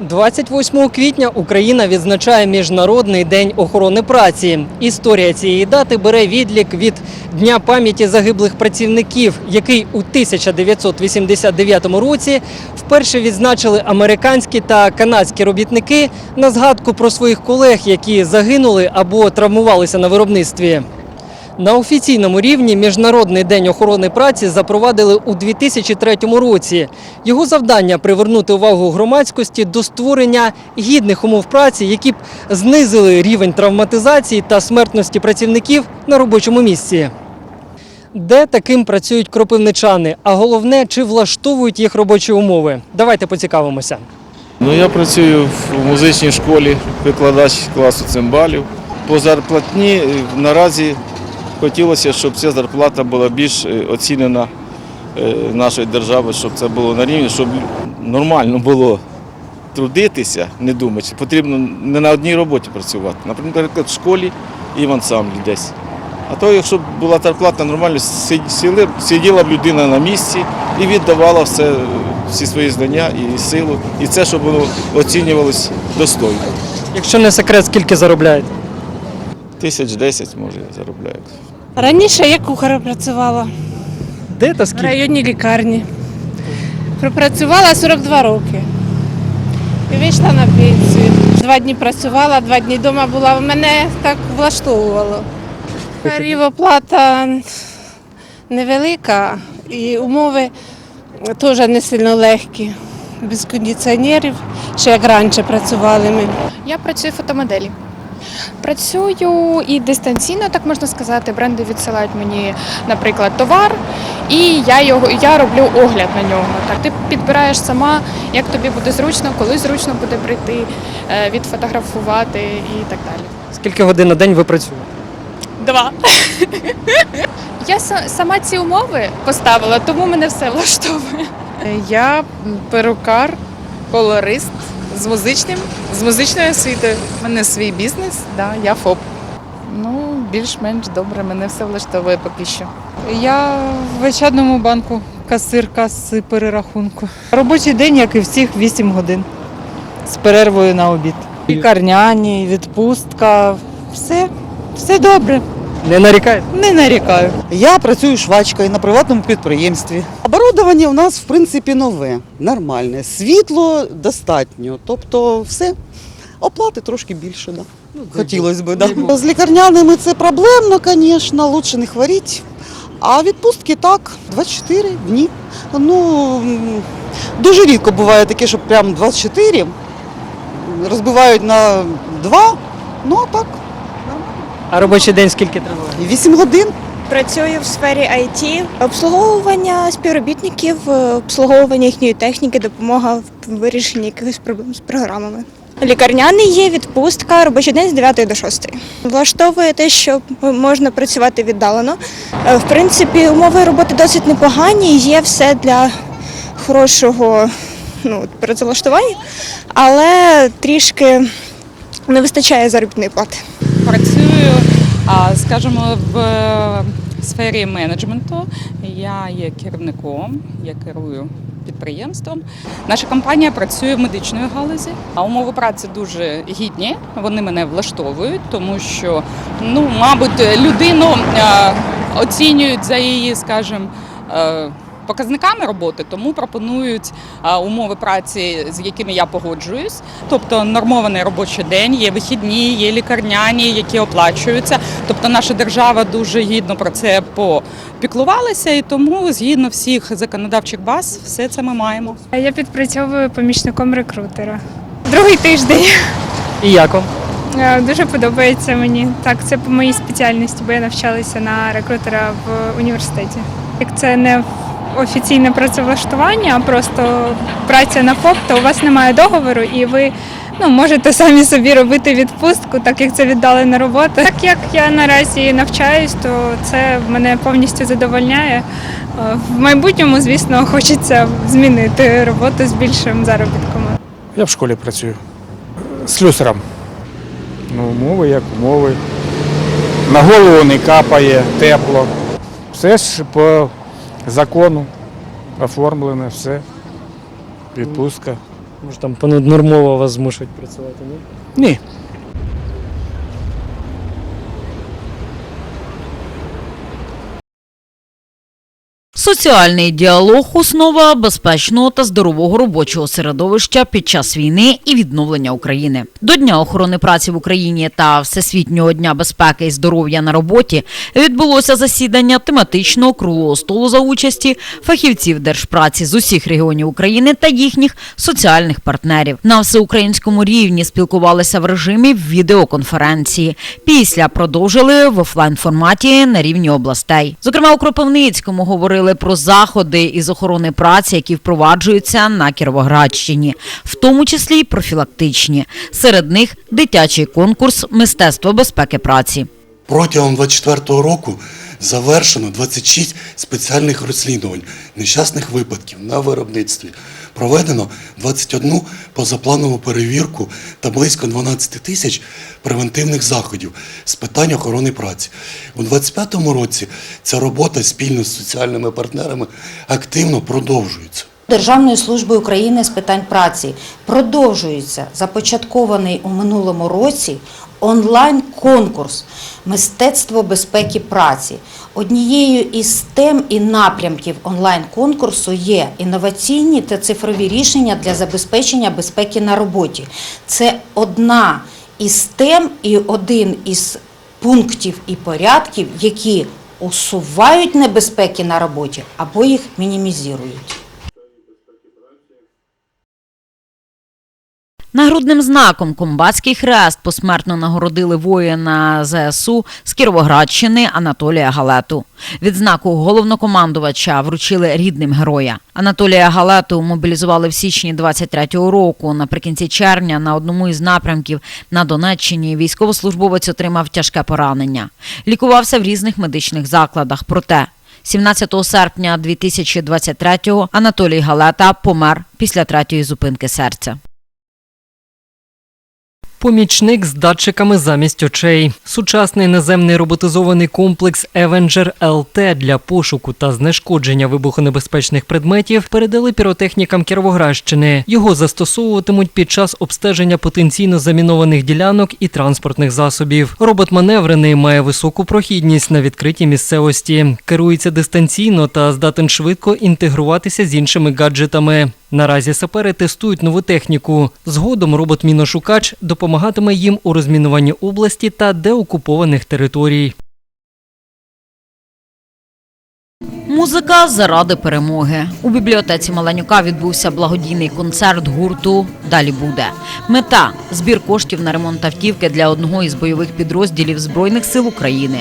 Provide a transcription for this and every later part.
28 квітня Україна відзначає Міжнародний день охорони праці. Історія цієї дати бере відлік від Дня пам'яті загиблих працівників, який у 1989 році вперше відзначили американські та канадські робітники на згадку про своїх колег, які загинули або травмувалися на виробництві. На офіційному рівні Міжнародний день охорони праці запровадили у 2003 році. Його завдання привернути увагу громадськості до створення гідних умов праці, які б знизили рівень травматизації та смертності працівників на робочому місці. Де таким працюють кропивничани, а головне, чи влаштовують їх робочі умови? Давайте поцікавимося. Ну, я працюю в музичній школі, викладач класу цимбалів. По зарплатні е, наразі хотілося, щоб ця зарплата була більш е, оцінена е, нашою державою, щоб це було на рівні, щоб нормально було трудитися, не думати. Потрібно не на одній роботі працювати. Наприклад, в школі і в ансамблі десь. А то, якщо б була зарплата нормально, сиділа б людина на місці і віддавала все, всі свої знання і силу, і це, щоб воно оцінювалось достойно. Якщо не секрет, скільки заробляєте? Тисяч десять, може, заробляють. Раніше я кухарем працювала Де та в скільки? районній лікарні. Пропрацювала 42 роки. І вийшла на пенсію. Два дні працювала, два дні вдома була. Мене так влаштовувало. Тариф оплата невелика і умови теж не сильно легкі. Без кондиціонерів, ще як раніше працювали ми. Я працюю фотомоделі. Працюю і дистанційно, так можна сказати. Бренди відсилають мені, наприклад, товар, і я його я роблю огляд на нього. Так, ти підбираєш сама, як тобі буде зручно, коли зручно буде прийти, е, відфотографувати і так далі. Скільки годин на день ви працюєте? Два. Я сама ці умови поставила, тому мене все влаштовує. Я перукар, колорист з музичним, з музичною освітою. У мене свій бізнес, да, я ФОП. Ну, більш-менш добре, мене все влаштовує поки що. Я в Ощадному банку касирка з перерахунку. Робочий день, як і всіх, 8 годин з перервою на обід. Лікарняні, відпустка, все, все добре. Не нарікаєте? Не нарікаю. Я працюю швачкою на приватному підприємстві. Оборудовання у нас в принципі нове, нормальне. Світло достатньо. Тобто все. Оплати трошки більше, да. Хотілося б, да. З лікарняними це проблемно, звісно, лучше не хворіть. А відпустки так, 24 дні. Ну дуже рідко буває таке, що прям 24 розбивають на 2. Ну а так, А робочий день скільки триває? 8 годин. Працюю в сфері IT, обслуговування співробітників, е, обслуговування їхньої техніки, допомога в вирішенні якихось проблем з програмами. Лікарняний є відпустка, робочий день з 9 до 6. Влаштовує те, що можна працювати віддалено. Е, В принципі, умови роботи досить непогані, є все для хорошого ну, працевлаштування, але трішки не вистачає заробітної плати. Працюю, скажімо, в е, сфері менеджменту. Я є керівником, я керую підприємством. Наша компанія працює в медичної галузі, а умови праці дуже гідні. Вони мене влаштовують, тому що, ну, мабуть, людину е, оцінюють за її, скажімо, е, Показниками роботи тому пропонують умови праці, з якими я погоджуюсь. Тобто нормований робочий день, є вихідні, є лікарняні, які оплачуються. Тобто наша держава дуже гідно про це попіклувалася, і тому згідно всіх законодавчих баз, все це ми маємо. Я підпрацьовую помічником рекрутера. Другий тиждень. І як вам? Е, Дуже подобається мені. Так, це по моїй спеціальності, бо я навчалася на рекрутера в університеті. Як це не офіційне працевлаштування, а просто праця на ФОП, то у вас немає договору і ви ну, можете самі собі робити відпустку, так як це віддалена робота. Так як я наразі навчаюсь, то це мене повністю задовольняє. Е, В майбутньому, звісно, хочеться змінити роботу з більшим заробітком. Я в школі працюю. Слюсарем. Ну, умови як умови. На голову не капає, тепло. Все ж по закону оформлене, все. Відпустка. Може там понаднормово вас змушують працювати, ні? Ні. Соціальний діалог основа безпечного та здорового робочого середовища під час війни і відновлення України. До Дня охорони праці в Україні та Всесвітнього дня безпеки і здоров'я на роботі відбулося засідання тематичного круглого столу за участі фахівців держпраці з усіх регіонів України та їхніх соціальних партнерів. На всеукраїнському рівні спілкувалися в режимі відеоконференції. Після продовжили в офлайн форматі на рівні областей. Зокрема, у Кропивницькому говорили про заходи із охорони праці, які впроваджуються на Кіровоградщині, в тому числі й профілактичні. Серед них дитячий конкурс Мистецтво безпеки праці. Протягом 24-го року завершено 26 спеціальних розслідувань нещасних випадків на виробництві. Проведено 21 позапланову перевірку та близько 12 тисяч превентивних заходів з питань охорони праці. У 25-му році ця робота спільно з соціальними партнерами активно продовжується. Державною службою України з питань праці продовжується започаткований у минулому році онлайн-конкурс Мистецтво безпеки праці. Однією із тем і напрямків онлайн-конкурсу є інноваційні та цифрові рішення для забезпечення безпеки на роботі. Це одна із тем і один із пунктів і порядків, які усувають небезпеки на роботі або їх мінімізують. Нагрудним знаком Комбатський хрест посмертно нагородили воїна ЗСУ з Кіровоградщини Анатолія Галету. Відзнаку головнокомандувача вручили рідним героя. Анатолія Галету мобілізували в січні 23-го року. Наприкінці червня на одному із напрямків на Донеччині військовослужбовець отримав тяжке поранення. Лікувався в різних медичних закладах. Проте 17 серпня 2023-го Анатолій Галета помер після третьої зупинки серця. Помічник з датчиками замість очей. Сучасний наземний роботизований комплекс Avenger LT для пошуку та знешкодження вибухонебезпечних предметів передали піротехнікам Кіровоградщини. Його застосовуватимуть під час обстеження потенційно замінованих ділянок і транспортних засобів. Робот маневрений має високу прохідність на відкритій місцевості, керується дистанційно та здатен швидко інтегруватися з іншими гаджетами. Наразі сапери тестують нову техніку. Згодом робот-міношукач допомагатиме їм у розмінуванні області та деокупованих територій. Музика заради перемоги. У бібліотеці Маленюка відбувся благодійний концерт гурту Далі буде. Мета збір коштів на ремонт автівки для одного із бойових підрозділів Збройних сил України.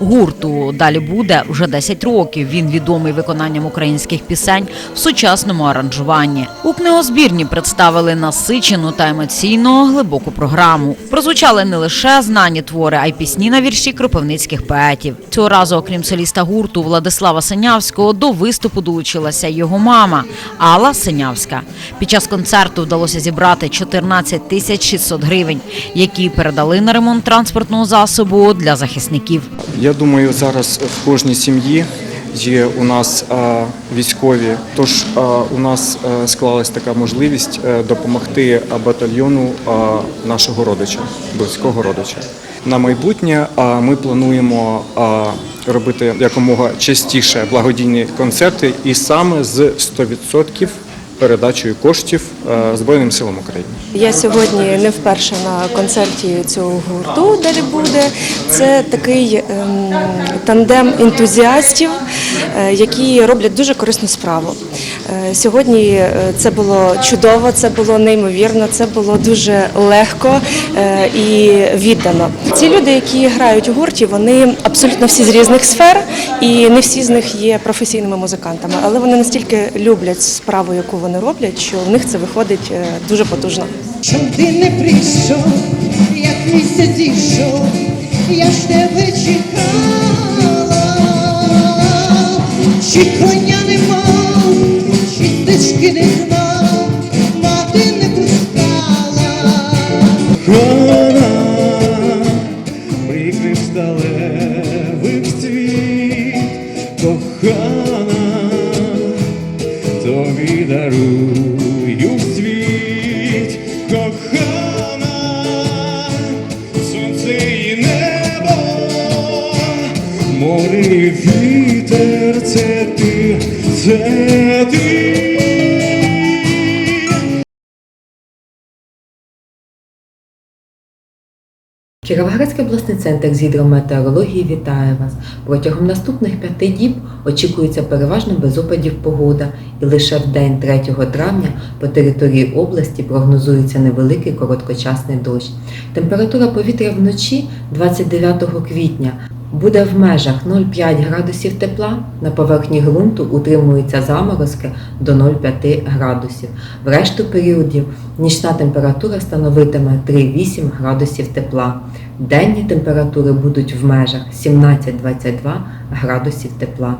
Гурту Далі буде вже 10 років. Він відомий виконанням українських пісень в сучасному аранжуванні. У книгозбірні представили насичену та емоційно глибоку програму. Прозвучали не лише знані твори, а й пісні на вірші кропивницьких поетів. Цього разу, окрім соліста гурту Владислава Синявського, до виступу долучилася його мама Алла Синявська. Під час концерту вдалося зібрати 14 тисяч 600 гривень, які передали на ремонт транспортного засобу для захисників. Я думаю, зараз в кожній сім'ї є у нас військові. Тож у нас е, склалась така можливість е, допомогти батальйону нашого родича, близького родича. На майбутнє А ми плануємо робити якомога частіше благодійні концерти і саме з 100% передачею коштів е, Збройним силам України. Я сьогодні не вперше на концерті цього гурту далі буде. Це такий ем, тандем ентузіастів, е, які роблять дуже корисну справу. Е, сьогодні це було чудово, це було неймовірно, це було дуже легко і віддано. Ці люди, які грають у гурті, вони абсолютно всі з різних сфер, і не всі з них є професійними музикантами, але вони настільки люблять справу, яку вони роблять, що в них це виходить е, дуже потужно. Чом ти не прийшов, як місяць ішов, я ж тебе чекала, чи коня серце ти, це ти. Кіровоградський обласний центр з гідрометеорології вітає вас. Протягом наступних п'яти діб очікується переважно без опадів погода, і лише в день 3 травня по території області прогнозується невеликий короткочасний дощ. Температура повітря вночі 29 квітня буде в межах 0,5 градусів тепла, на поверхні ґрунту утримуються заморозки до 0,5 градусів. В решту періодів нічна температура становитиме 3,8 градусів тепла. Денні температури будуть в межах 17-22 градусів тепла.